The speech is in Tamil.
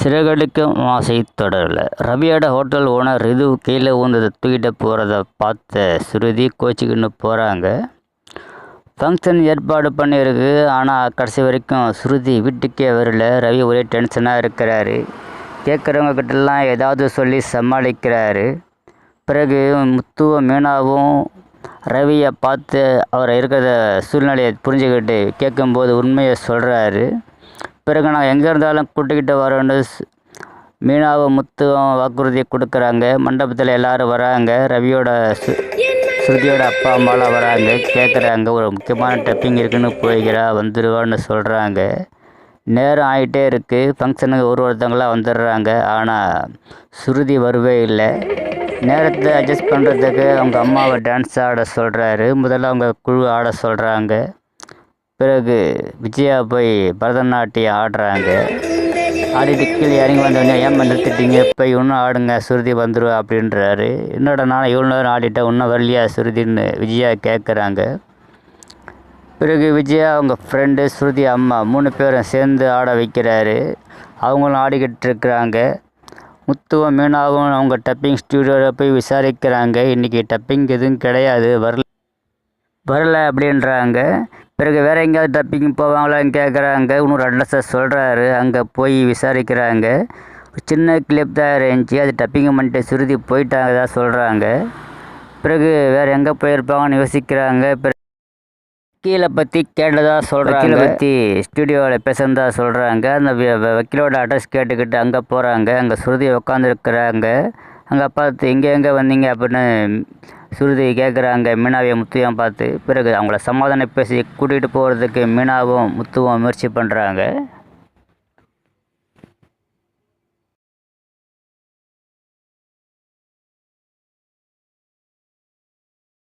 சிறகடிக்கும் ஆசை தொடரல. ரவியோட ஹோட்டல் ஓனர் ரிது கீழே ஊந்ததை தூக்கிட்டு போகிறத பார்த்த ஸ்ருதி கோச்சிக்கின்னு போகிறாங்க ஃபங்க்ஷன் ஏற்பாடு பண்ணியிருக்கு. ஆனால் கடைசி வரைக்கும் ஸ்ருதி வீட்டுக்கே வரல. ரவி ஒரே டென்ஷனாக இருக்கிறாரு. கேட்குறவங்க கிட்டலாம் ஏதாவது சொல்லி சமாளிக்கிறாரு. பிறகு முத்துவும் மீனாவும் ரவியை பார்த்து அவர் இருக்கிற சூழ்நிலையை புரிஞ்சுக்கிட்டு கேட்கும்போது உண்மையை சொல்கிறாரு பிறகு நான் எங்கே இருந்தாலும் கூட்டிக்கிட்டு வரேன்னு ஸ்- மீனாவும் முத்துவும் வாக்குறுதி கொடுக்குறாங்க. மண்டபத்தில் எல்லோரும் வராங்க. ரவியோட சு ஸ்ருதியோட அப்பா அம்மாலாம் வராங்க. கேட்குறாங்க ஒரு முக்கியமான டப்பிங் இருக்குன்னு போய்கிறா வந்துடுவான்னு சொல்கிறாங்க நேரம் ஆகிட்டே இருக்குது ஃபங்க்ஷனுக்கு ஒரு ஒருத்தங்களாம் வந்துடுறாங்க. ஆனால் ஸ்ருதி வரவே இல்லை. நேரத்தை அட்ஜஸ்ட் பண்ணுறதுக்கு அவங்க அம்மாவை டான்ஸ் ஆட சொல்கிறாரு முதல்ல அவங்க குழு ஆட சொல்கிறாங்க பிறகு விஜயா போய் பரதநாட்டியம் ஆடுறாங்க. ஆடிட்டு கீழே இறங்கி வந்தோடனே ஏம்மா நிறுத்திட்டீங்க? போய் இன்னும் ஆடுங்க சுருதி வந்துடுவா அப்படின்றாரு. என்னடா நான் இவ்வளோ நேரம் ஆடிட்டேன் இன்னும் வரலையா சுருதின்னு? விஜயா கேட்குறாங்க பிறகு விஜயா அவங்க ஃப்ரெண்டு ஸ்ருதி அம்மா மூணு பேரும் சேர்ந்து ஆட வைக்கிறாரு. அவங்களும் ஆடிக்கிட்டு இருக்கிறாங்க. முத்துவும் மீனாவும் அவங்க டப்பிங் ஸ்டூடியோவில் போய் விசாரிக்கிறாங்க. இன்றைக்கி டப்பிங் எதுவும் கிடையாது வரல வரல அப்படின்றாங்க. பிறகு வேற எங்கேயாவது டப்பிங் போவாங்களான்னு கேட்குறாங்க இன்னொரு அட்ரஸை சொல்கிறாரு அங்கே போய் விசாரிக்கிறாங்க. சின்ன கிளிப் தான் இருந்துச்சு. அது டப்பிங் பண்ணிட்டு சுருதி போயிட்டாங்க தான் சொல்கிறாங்க பிறகு வேறு எங்கே போயிருப்பாங்கன்னு யோசிக்கிறாங்க. பிறகு வக்கீலை பற்றி கேட்டதா சொல்கிறாங்க பற்றி ஸ்டுடியோவில் பேசுனதா சொல்கிறாங்க அந்த வக்கீலோட அட்ரஸ் கேட்டுக்கிட்டு அங்கே போகிறாங்க அங்கே சுருதி உட்காந்துருக்குறாங்க அங்கே பார்த்து எங்கே எங்கே வந்தீங்க? அப்படின்னு சுருதி கேட்குறாங்க மீனாவையும் முத்துவையும் பார்த்து பிறகு அவங்கள சமாதானம் பேசி கூட்டிகிட்டு போகிறதுக்கு மீனாவும் முத்துவும் முயற்சி பண்ணுறாங்க